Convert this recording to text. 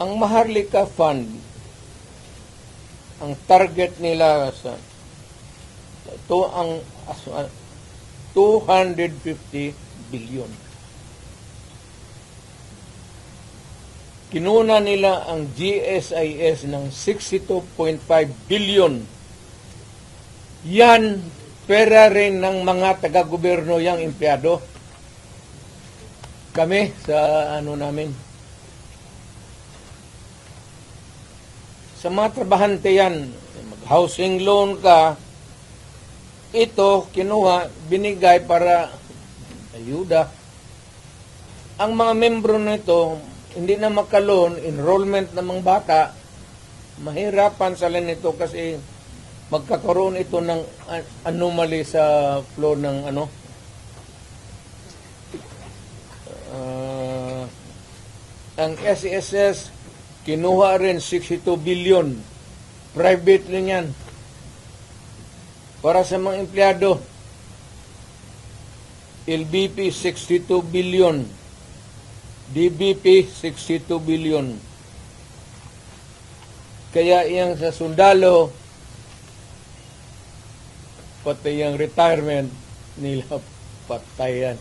Ang Maharlika Fund, ang target nila sa to ang as- 250 billion. Kinuna nila ang GSIS ng 62.5 billion. Yan pera rin ng mga taga-gobyerno yang empleyado. Kami sa ano namin. Sa mga trabahante yan, mag-housing loan ka, ito kinuha, binigay para ayuda. Ang mga membro nito, hindi na makaloon, enrollment ng mga bata, mahirapan sila nito kasi magkakaroon ito ng anomaly sa flow ng ano Ah, ang SSS kinuha rin 62 billion. Private rin yan. Para sa mga empleyado LBP 62 billion. DBP 62 billion. Kaya iyang sa sundalo pati yung retirement nila patayan